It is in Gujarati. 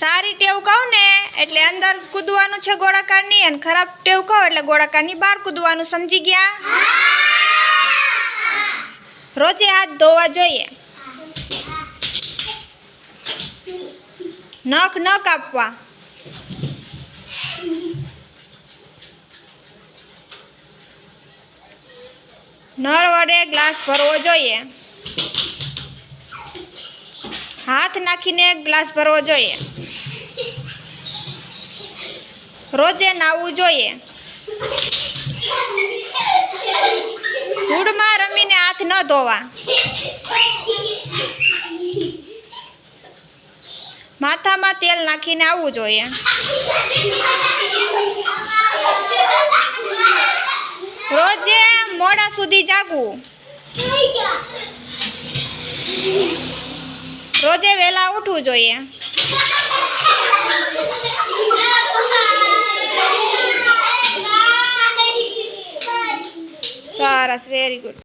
સારી ટેવ કહું ને, એટલે અંદર કૂદવાનું છે ગોળાકારની અને ખરાબ ટેવ કહો એટલે ગોળાકારની બહાર કૂદવાનું, સમજી ગયા? રોજે હાથ ધોવા જોઈએ. નખ ન કાપવા. નળ વડે ગ્લાસ ભરવો જોઈએ. હાથ નાખીને ગ્લાસ ભરવો જોઈએ. રોજે નાવું જોઈએ. ધૂળમાં રમીને હાથ ન ધોવા. માથામાં તેલ નાખીને આવવું જોઈએ. રોજે મોડા સુધી જાગવું. રોજે વહેલા ઉઠવું જોઈએ. સરસ વેરી ગુડ